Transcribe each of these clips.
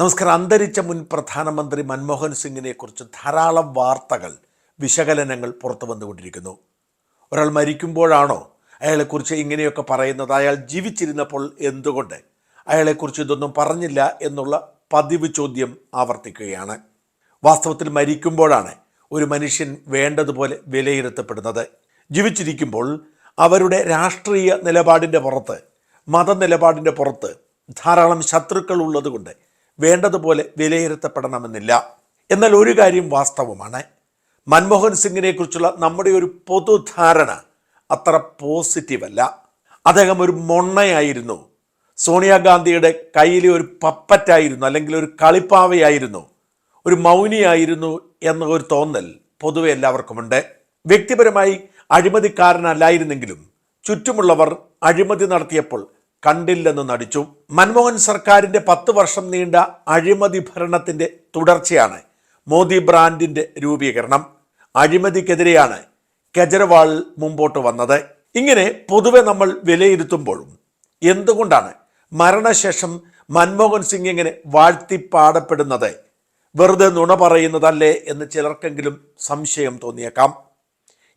നമസ്കാരം. അന്തരിച്ച മുൻ പ്രധാനമന്ത്രി മൻമോഹൻ സിംഗിനെ കുറിച്ച് ധാരാളം വാർത്തകൾ വിശകലനങ്ങൾ പുറത്തു വന്നുകൊണ്ടിരിക്കുന്നു. ഒരാൾ മരിക്കുമ്പോഴാണോ അയാളെക്കുറിച്ച് ഇങ്ങനെയൊക്കെ പറയുന്നത്? അയാൾ ജീവിച്ചിരുന്നപ്പോൾ എന്തുകൊണ്ട് അയാളെക്കുറിച്ച് ഇതൊന്നും പറഞ്ഞില്ല എന്നുള്ള പതിവ് ചോദ്യം ആവർത്തിക്കുകയാണ്. വാസ്തവത്തിൽ മരിക്കുമ്പോഴാണ് ഒരു മനുഷ്യൻ വേണ്ടതുപോലെ വിലയിരുത്തപ്പെടുന്നത്. ജീവിച്ചിരിക്കുമ്പോൾ അവരുടെ രാഷ്ട്രീയ നിലപാടിന്റെ പുറത്ത് മതനിലപാടിന്റെ പുറത്ത് ധാരാളം ശത്രുക്കൾ ഉള്ളതുകൊണ്ട് വേണ്ടതുപോലെ വിലയിരുത്തപ്പെടണമെന്നില്ല. എന്നാൽ ഒരു കാര്യം വാസ്തവമാണ്. മൻമോഹൻ സിംഗിനെ കുറിച്ചുള്ള നമ്മുടെ ഒരു പൊതുധാരണ അത്ര പോസിറ്റീവല്ല. അദ്ദേഹം ഒരു മൊണ്ണയായിരുന്നു. സോണിയാഗാന്ധിയുടെ കയ്യിലെ ഒരു പപ്പറ്റായിരുന്നു അല്ലെങ്കിൽ ഒരു കളിപ്പാവയായിരുന്നു ഒരു മൗനിയായിരുന്നു എന്ന ഒരു തോന്നൽ പൊതുവെ എല്ലാവർക്കുമുണ്ട്. വ്യക്തിപരമായി അഴിമതിക്കാരനല്ലായിരുന്നെങ്കിലും ചുറ്റുമുള്ളവർ അഴിമതി നടത്തിയപ്പോൾ കണ്ടില്ലെന്ന് നടിച്ചു. മൻമോഹൻ സർക്കാരിന്റെ പത്ത് വർഷം നീണ്ട അഴിമതി ഭരണത്തിന്റെ തുടർച്ചയാണ് മോദി ബ്രാൻഡിന്റെ രൂപീകരണം. അഴിമതിക്കെതിരെയാണ് കെജ്രിവാൾ മുമ്പോട്ട് വന്നത്. ഇങ്ങനെ പൊതുവെ നമ്മൾ വിലയിരുത്തുമ്പോഴും എന്തുകൊണ്ടാണ് മരണശേഷം മൻമോഹൻ സിംഗ് ഇങ്ങനെ വാഴ്ത്തിപ്പാടപ്പെടുന്നത് വെറുതെ നുണ പറയുന്നതല്ലേ എന്ന് ചിലർക്കെങ്കിലും സംശയം തോന്നിയേക്കാം.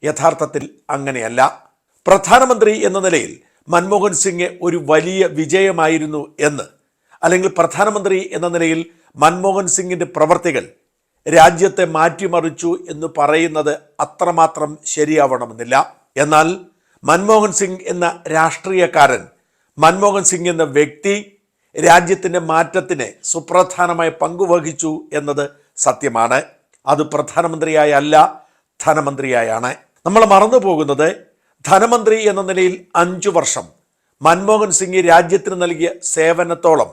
യഥാർത്ഥത്തിൽ അങ്ങനെയല്ല. പ്രധാനമന്ത്രി എന്ന നിലയിൽ മൻമോഹൻ സിംഗ് ഒരു വലിയ വിജയമായിരുന്നു എന്ന്. അല്ലെങ്കിൽ പ്രധാനമന്ത്രി എന്ന നിലയിൽ മൻമോഹൻ സിംഗിന്റെ പ്രവർത്തികൾ രാജ്യത്തെ മാറ്റിമറിച്ചു എന്ന് പറയുന്നത് അത്രമാത്രം ശരിയാവണമെന്നില്ല. എന്നാൽ മൻമോഹൻ സിംഗ് എന്ന രാഷ്ട്രീയക്കാരൻ മൻമോഹൻ സിംഗ് എന്ന വ്യക്തി രാജ്യത്തിന്റെ മാറ്റത്തിന് സുപ്രധാനമായ പങ്കുവഹിച്ചു എന്നത് സത്യമാണ്. അത് പ്രധാനമന്ത്രിയായല്ല ധനമന്ത്രിയായാണ്. നമ്മൾ മറന്നു പോകുന്നത് ധനമന്ത്രി എന്ന നിലയിൽ അഞ്ചു വർഷം. മൻമോഹൻ സിംഗ് രാജ്യത്തിന് നൽകിയ സേവനത്തോളം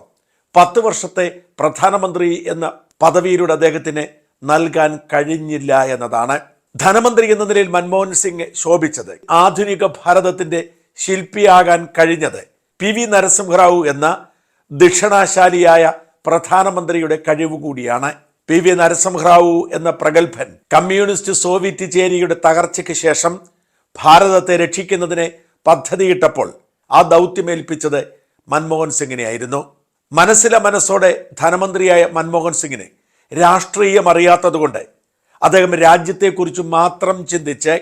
പത്ത് വർഷത്തെ പ്രധാനമന്ത്രി എന്ന പദവിയിലൂടെ അദ്ദേഹത്തിന് നൽകാൻ കഴിഞ്ഞില്ല എന്നതാണ് ധനമന്ത്രി എന്ന നിലയിൽ മൻമോഹൻ സിംഗ് ശോഭിച്ചത്. ആധുനിക ഭാരതത്തിന്റെ ശില്പിയാകാൻ കഴിഞ്ഞത് പി വി നരസിംഹറാവു എന്ന ദക്ഷിണാശാലിയായ പ്രധാനമന്ത്രിയുടെ കഴിവ് കൂടിയാണ്. പി വി നരസിംഹറാവു എന്ന പ്രഗത്ഭൻ കമ്മ്യൂണിസ്റ്റ് സോവിയറ്റ് ചേരിയുടെ തകർച്ചയ്ക്ക് ശേഷം ഭാരതത്തെ രക്ഷിക്കുന്നതിന് പദ്ധതിയിട്ടപ്പോൾ ആ ദൗത്യമേൽപ്പിച്ചത് മൻമോഹൻ സിംഗിനെയായിരുന്നു. മനസ്സിലെ മനസ്സോടെ ധനമന്ത്രിയായ മൻമോഹൻ സിംഗിന് രാഷ്ട്രീയം അറിയാത്തതുകൊണ്ട് അദ്ദേഹം രാജ്യത്തെക്കുറിച്ച് മാത്രം ചിന്തിച്ച്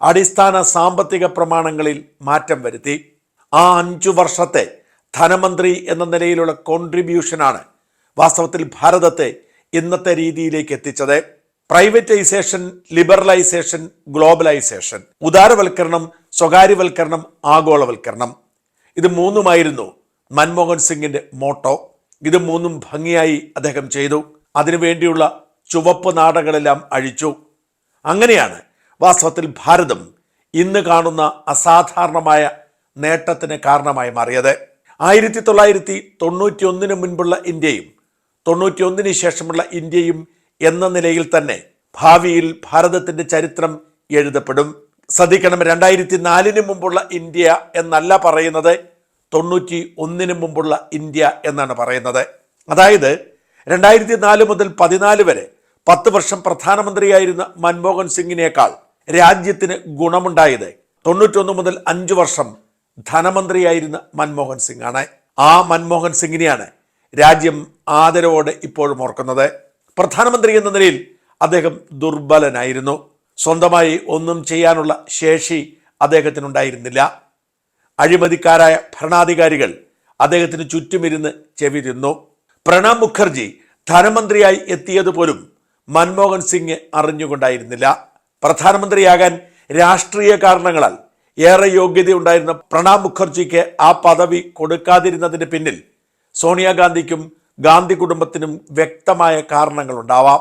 അടിസ്ഥാന സാമ്പത്തിക പ്രമാണങ്ങളിൽ മാറ്റം വരുത്തി. ആ അഞ്ചു വർഷത്തെ ധനമന്ത്രി എന്ന നിലയിലുള്ള കോൺട്രിബ്യൂഷനാണ് വാസ്തവത്തിൽ ഭാരതത്തെ ഇന്നത്തെ രീതിയിലേക്ക് എത്തിച്ചത്. പ്രൈവറ്റൈസേഷൻ ലിബറലൈസേഷൻ ഗ്ലോബലൈസേഷൻ ഉദാരവൽക്കരണം സ്വകാര്യവൽക്കരണം ആഗോളവൽക്കരണം. ഇത് മൂന്നുമായിരുന്നു മൻമോഹൻ സിംഗിന്റെ മോട്ടോ. ഇത് മൂന്നും ഭംഗിയായി അദ്ദേഹം ചെയ്തു. അതിനുവേണ്ടിയുള്ള ചുവപ്പ് നാടകളെല്ലാം അഴിച്ചു. അങ്ങനെയാണ് വാസ്തവത്തിൽ ഭാരതം ഇന്ന് കാണുന്ന അസാധാരണമായ നേട്ടത്തിന് കാരണമായി മാറിയത്. ആയിരത്തി തൊള്ളായിരത്തി തൊണ്ണൂറ്റി ഒന്നിന് മുൻപുള്ള ഇന്ത്യയും തൊണ്ണൂറ്റി ഒന്നിന് ശേഷമുള്ള ഇന്ത്യയും എന്ന നിലയിൽ തന്നെ ഭാവിയിൽ ഭാരതത്തിന്റെ ചരിത്രം എഴുതപ്പെടും. ശ്രദ്ധിക്കണം രണ്ടായിരത്തി നാലിന് മുമ്പുള്ള ഇന്ത്യ എന്നല്ല പറയുന്നത് തൊണ്ണൂറ്റി ഒന്നിന് മുമ്പുള്ള ഇന്ത്യ എന്നാണ് പറയുന്നത്. അതായത് രണ്ടായിരത്തി നാല് മുതൽ പതിനാല് വരെ പത്ത് വർഷം പ്രധാനമന്ത്രിയായിരുന്ന മൻമോഹൻ സിംഗിനേക്കാൾ രാജ്യത്തിന് ഗുണമുണ്ടായത് തൊണ്ണൂറ്റൊന്ന് മുതൽ അഞ്ച് വർഷം ധനമന്ത്രിയായിരുന്ന മൻമോഹൻ സിംഗ് ആണ് ആ മൻമോഹൻ സിംഗിനെയാണ് രാജ്യം ആദരവോടെ ഇപ്പോഴും ഓർക്കുന്നത്. പ്രധാനമന്ത്രി എന്ന നിലയിൽ അദ്ദേഹം ദുർബലനായിരുന്നു. സ്വന്തമായി ഒന്നും ചെയ്യാനുള്ള ശേഷി അദ്ദേഹത്തിനുണ്ടായിരുന്നില്ല. അഴിമതിക്കാരായ ഭരണാധികാരികൾ അദ്ദേഹത്തിന് ചുറ്റുമിരുന്ന് ചെവിരുന്നു പ്രണബ് മുഖർജി ധനമന്ത്രിയായി എത്തിയതുപോലും മൻമോഹൻ സിംഗ് അറിഞ്ഞുകൊണ്ടായിരുന്നില്ല. പ്രധാനമന്ത്രിയാകാൻ രാഷ്ട്രീയ കാരണങ്ങളാൽ ഏറെ യോഗ്യതയുണ്ടായിരുന്ന പ്രണബ് മുഖർജിക്ക് ആ പദവി കൊടുക്കാതിരുന്നതിന് പിന്നിൽ സോണിയാഗാന്ധിക്കും ഗാന്ധി കുടുംബത്തിനും വ്യക്തമായ കാരണങ്ങളുണ്ടാവാം.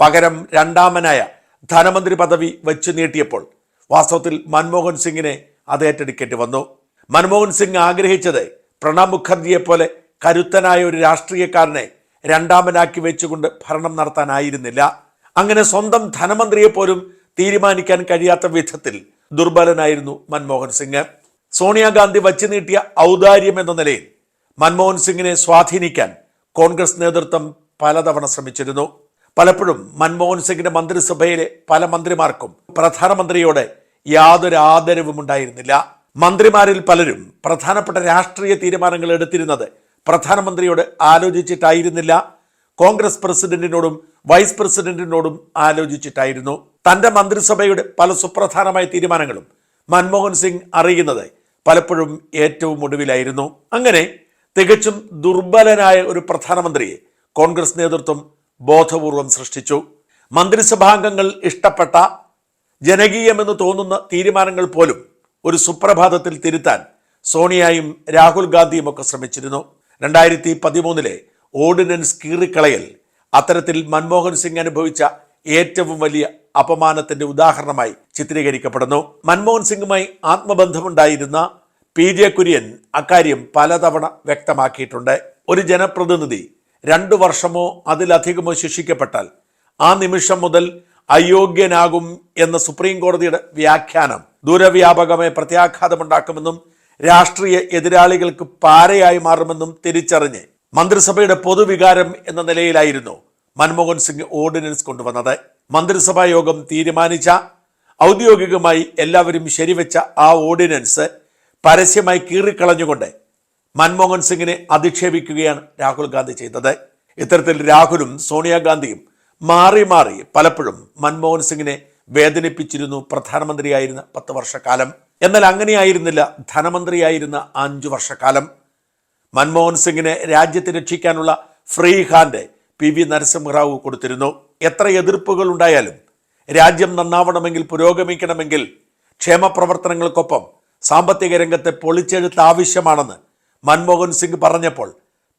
പകരം രണ്ടാമനായ ധനമന്ത്രി പദവി വെച്ചു നീട്ടിയപ്പോൾ വാസ്തവത്തിൽ മൻമോഹൻ സിംഗിനെ അത് ഏറ്റെടുക്കേണ്ടി വന്നു. മൻമോഹൻ സിംഗ് ആഗ്രഹിച്ചത് പ്രണബ് മുഖർജിയെ പോലെ കരുത്തനായ ഒരു രാഷ്ട്രീയക്കാരനെ രണ്ടാമനാക്കി വെച്ചുകൊണ്ട് ഭരണം നടത്താനായിരുന്നില്ല. അങ്ങനെ സ്വന്തം ധനമന്ത്രിയെ പോലും തീരുമാനിക്കാൻ കഴിയാത്ത വിധത്തിൽ ദുർബലനായിരുന്നു മൻമോഹൻ സിംഗ്. സോണിയാഗാന്ധി വച്ചു നീട്ടിയ ഔദാര്യം എന്ന നിലയിൽ മൻമോഹൻ സിംഗിനെ സ്വാധീനിക്കാൻ കോൺഗ്രസ് നേതൃത്വം പലതവണ ശ്രമിച്ചിരുന്നു. പലപ്പോഴും മൻമോഹൻ സിംഗിന്റെ മന്ത്രിസഭയിലെ പല മന്ത്രിമാർക്കും പ്രധാനമന്ത്രിയോട് യാതൊരു ആദരവും ഉണ്ടായിരുന്നില്ല. മന്ത്രിമാരിൽ പലരും പ്രധാനപ്പെട്ട രാഷ്ട്രീയ തീരുമാനങ്ങൾ എടുത്തിരുന്നത് പ്രധാനമന്ത്രിയോട് ആലോചിച്ചിട്ടായിരുന്നില്ല. കോൺഗ്രസ് പ്രസിഡന്റിനോടും വൈസ് പ്രസിഡന്റിനോടും ആലോചിച്ചിട്ടായിരുന്നു. തന്റെ മന്ത്രിസഭയുടെ പല സുപ്രധാനമായ തീരുമാനങ്ങളും മൻമോഹൻ സിംഗ് അറിയുന്നത് പലപ്പോഴും ഏറ്റവും ഒടുവിലായിരുന്നു. അങ്ങനെ തികച്ചും ദുർബലനായ ഒരു പ്രധാനമന്ത്രിയെ കോൺഗ്രസ് നേതൃത്വം ബോധപൂർവം സൃഷ്ടിച്ചു. മന്ത്രിസഭാംഗങ്ങൾ ഇഷ്ടപ്പെട്ട ജനകീയമെന്ന് തോന്നുന്ന തീരുമാനങ്ങൾ പോലും ഒരു സുപ്രഭാതത്തിൽ തിരുത്താൻ സോണിയയും രാഹുൽ ഗാന്ധിയും ഒക്കെ ശ്രമിച്ചിരുന്നു. രണ്ടായിരത്തി പതിമൂന്നിലെ ഓർഡിനൻസ് കീറിക്കളയൽ അത്തരത്തിൽ മൻമോഹൻ സിംഗ് അനുഭവിച്ച ഏറ്റവും വലിയ അപമാനത്തിന്റെ ഉദാഹരണമായി ചിത്രീകരിക്കപ്പെടുന്നു. മൻമോഹൻ സിംഗുമായി ആത്മബന്ധമുണ്ടായിരുന്ന പി ജെ കുര്യൻ അക്കാര്യം പലതവണ വ്യക്തമാക്കിയിട്ടുണ്ട്. ഒരു ജനപ്രതിനിധി രണ്ടു വർഷമോ അതിലധികമോ ശിക്ഷിക്കപ്പെട്ടാൽ ആ നിമിഷം മുതൽ അയോഗ്യനാകും എന്ന സുപ്രീം കോടതിയുടെ വ്യാഖ്യാനം ദൂരവ്യാപകമായ പ്രത്യാഘാതമുണ്ടാക്കുമെന്നും രാഷ്ട്രീയ എതിരാളികൾക്ക് പാരയായി മാറുമെന്നും തിരിച്ചറിഞ്ഞ് മന്ത്രിസഭയുടെ പൊതുവികാരം എന്ന നിലയിലായിരുന്നു മൻമോഹൻ സിംഗ് ഓർഡിനൻസ് കൊണ്ടുവന്നത്. മന്ത്രിസഭാ യോഗം തീരുമാനിച്ച ഔദ്യോഗികമായി എല്ലാവരും ശരിവെച്ച ആ ഓർഡിനൻസ് പരസ്യമായി കീറിക്കളഞ്ഞുകൊണ്ട് മൻമോഹൻ സിംഗിനെ അധിക്ഷേപിക്കുകയാണ് രാഹുൽ ഗാന്ധി ചെയ്തത്. ഇത്തരത്തിൽ രാഹുലും സോണിയാഗാന്ധിയും മാറി മാറി പലപ്പോഴും മൻമോഹൻ സിംഗിനെ വേദനിപ്പിച്ചിരുന്നു പ്രധാനമന്ത്രിയായിരുന്ന പത്ത് വർഷക്കാലം. എന്നാൽ അങ്ങനെയായിരുന്നില്ല ധനമന്ത്രിയായിരുന്ന അഞ്ചു വർഷക്കാലം. മൻമോഹൻ സിംഗിനെ രാജ്യത്തെ രക്ഷിക്കാനുള്ള free hand P V Narasimha Rao കൊടുത്തിരുന്നു. എത്ര എതിർപ്പുകൾ ഉണ്ടായാലും രാജ്യം നന്നാവണമെങ്കിൽ പുരോഗമിക്കണമെങ്കിൽ ക്ഷേമ പ്രവർത്തനങ്ങൾക്കൊപ്പം സാമ്പത്തിക രംഗത്തെ പൊളിച്ചെഴുത്ത് ആവശ്യമാണെന്ന് മൻമോഹൻ സിംഗ് പറഞ്ഞപ്പോൾ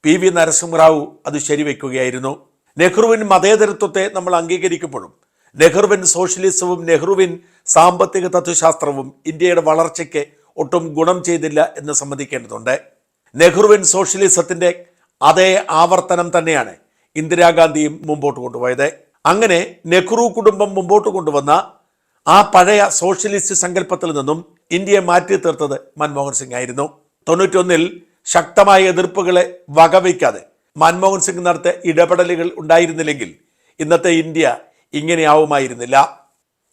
പി വി നരസിംഹറാവു അത് ശരിവെക്കുകയായിരുന്നു. നെഹ്റുവിൻ മതേതരത്വത്തെ നമ്മൾ അംഗീകരിക്കുമ്പോഴും നെഹ്റുവിൻ സോഷ്യലിസവും നെഹ്റുവിൻ സാമ്പത്തിക തത്വശാസ്ത്രവും ഇന്ത്യയുടെ വളർച്ചയ്ക്ക് ഒട്ടും ഗുണം ചെയ്തില്ല എന്ന് സമ്മതിക്കേണ്ടതുണ്ട്. നെഹ്റുവിൻ സോഷ്യലിസത്തിന്റെ അതേ ആവർത്തനം തന്നെയാണ് ഇന്ദിരാഗാന്ധിയും മുമ്പോട്ട് കൊണ്ടുപോയത്. അങ്ങനെ നെഹ്റു കുടുംബം മുമ്പോട്ട് കൊണ്ടുവന്ന ആ പഴയ സോഷ്യലിസ്റ്റ് സങ്കല്പത്തിൽ നിന്നും ഇന്ത്യയെ മാറ്റി തീർത്തത് മൻമോഹൻ സിംഗ് ആയിരുന്നു. തൊണ്ണൂറ്റൊന്നിൽ ശക്തമായ എതിർപ്പുകളെ വകവയ്ക്കാതെ മൻമോഹൻ സിംഗ് നടത്തിയ ഇടപെടലുകൾ ഉണ്ടായിരുന്നില്ലെങ്കിൽ ഇന്നത്തെ ഇന്ത്യ ഇങ്ങനെയാവുമായിരുന്നില്ല.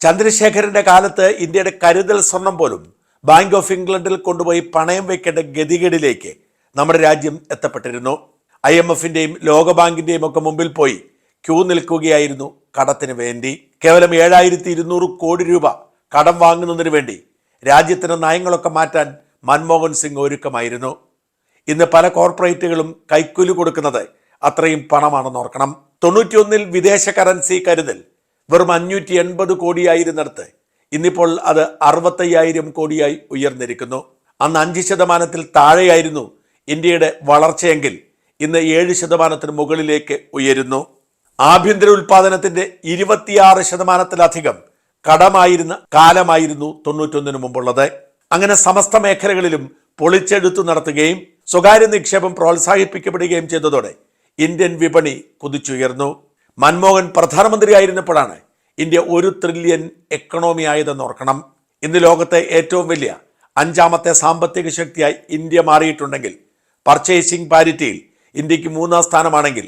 ചന്ദ്രശേഖരന്റെ കാലത്ത് ഇന്ത്യയുടെ കരുതൽ സ്വർണം പോലും ബാങ്ക് ഓഫ് ഇംഗ്ലണ്ടിൽ കൊണ്ടുപോയി പണയം വെക്കേണ്ട ഗതികേടിലേക്ക് നമ്മുടെ രാജ്യം എത്തപ്പെട്ടിരുന്നു. ഐ എം എഫിന്റെയും ലോകബാങ്കിന്റെയും ഒക്കെ മുമ്പിൽ പോയി ക്യൂ നിൽക്കുകയായിരുന്നു കടത്തിന് വേണ്ടി. കേവലം ഏഴായിരത്തി ഇരുന്നൂറ് കോടി രൂപ കടം വാങ്ങുന്നതിന് വേണ്ടി രാജ്യത്തിന് നയങ്ങളൊക്കെ മാറ്റാൻ മൻമോഹൻ സിംഗ് ഒരുക്കമായിരുന്നു. ഇന്ന് പല കോർപ്പറേറ്റുകളും കൈക്കൂലി കൊടുക്കുന്നത് അത്രയും പണമാണെന്ന് ഓർക്കണം. തൊണ്ണൂറ്റിയൊന്നിൽ വിദേശ കറൻസി കരുതൽ വെറും അഞ്ഞൂറ്റി എൺപത് കോടിയായിരുന്നിടത്ത് ഇന്നിപ്പോൾ അത് അറുപത്തയ്യായിരം കോടിയായി ഉയർന്നിരിക്കുന്നു. അന്ന് അഞ്ച് ശതമാനത്തിൽ താഴെയായിരുന്നു ഇന്ത്യയുടെ വളർച്ചയെങ്കിൽ ഇന്ന് ഏഴ് ശതമാനത്തിന് മുകളിലേക്ക് ഉയരുന്നു. ആഭ്യന്തര ഉൽപാദനത്തിന്റെ ഇരുപത്തിയാറ് ശതമാനത്തിലധികം കടമായിരുന്ന കാലമായിരുന്നു തൊണ്ണൂറ്റൊന്നിന് മുമ്പുള്ളത്. അങ്ങനെ സമസ്ത മേഖലകളിലും പൊളിച്ചെടുത്തു നടത്തുകയും സ്വകാര്യ നിക്ഷേപം പ്രോത്സാഹിപ്പിക്കപ്പെടുകയും ചെയ്തതോടെ ഇന്ത്യൻ വിപണി കുതിച്ചുയർന്നു. മൻമോഹൻ പ്രധാനമന്ത്രിയായിരുന്നപ്പോഴാണ് ഇന്ത്യ ഒരു ട്രില്യൺ എക്കണോമി ആയതെന്ന് ഓർക്കണം. ഇന്ന് ലോകത്തെ ഏറ്റവും വലിയ അഞ്ചാമത്തെ സാമ്പത്തിക ശക്തിയായി ഇന്ത്യ മാറിയിട്ടുണ്ടെങ്കിൽ പർച്ചേസിംഗ് പാരിറ്റിയിൽ ഇന്ത്യയ്ക്ക് മൂന്നാം സ്ഥാനമാണെങ്കിൽ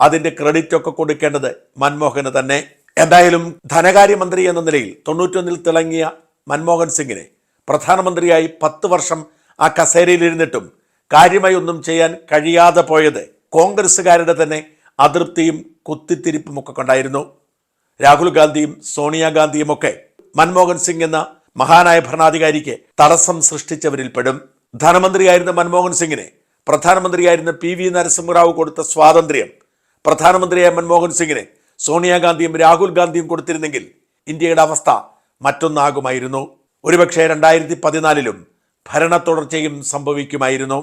അതിന്റെ ക്രെഡിറ്റ് ഒക്കെ കൊടുക്കേണ്ടത് മൻമോഹന് തന്നെ. എന്തായാലും ധനകാര്യമന്ത്രി എന്ന നിലയിൽ തൊണ്ണൂറ്റൊന്നിൽ തിളങ്ങിയ മൻമോഹൻ സിംഗിനെ പ്രധാനമന്ത്രിയായി പത്ത് വർഷം ആ കസേരയിലിരുന്നിട്ടും കാര്യമായി ഒന്നും ചെയ്യാൻ കഴിയാതെ പോയത് കോൺഗ്രസ്സുകാരുടെ തന്നെ അതൃപ്തിയും കുത്തിത്തിരിപ്പും ഒക്കെ കൊണ്ടായിരുന്നു. രാഹുൽ ഗാന്ധിയും സോണിയാഗാന്ധിയും ഒക്കെ മൻമോഹൻ സിംഗ് എന്ന മഹാനായ ഭരണാധികാരിക്ക് തടസ്സം സൃഷ്ടിച്ചവരിൽ പെടും ധനമന്ത്രിയായിരുന്ന മൻമോഹൻ സിംഗിനെ പ്രധാനമന്ത്രിയായിരുന്ന പി വി നരസിംഹറാവു കൊടുത്ത സ്വാതന്ത്ര്യം പ്രധാനമന്ത്രിയായ മൻമോഹൻ സിംഗിനെ സോണിയാഗാന്ധിയും രാഹുൽ ഗാന്ധിയും കൊടുത്തിരുന്നെങ്കിൽ ഇന്ത്യയുടെ അവസ്ഥ മറ്റൊന്നാകുമായിരുന്നു. ഒരുപക്ഷെ രണ്ടായിരത്തി പതിനാലിലും ഭരണ തുടർച്ചയും സംഭവിക്കുമായിരുന്നു.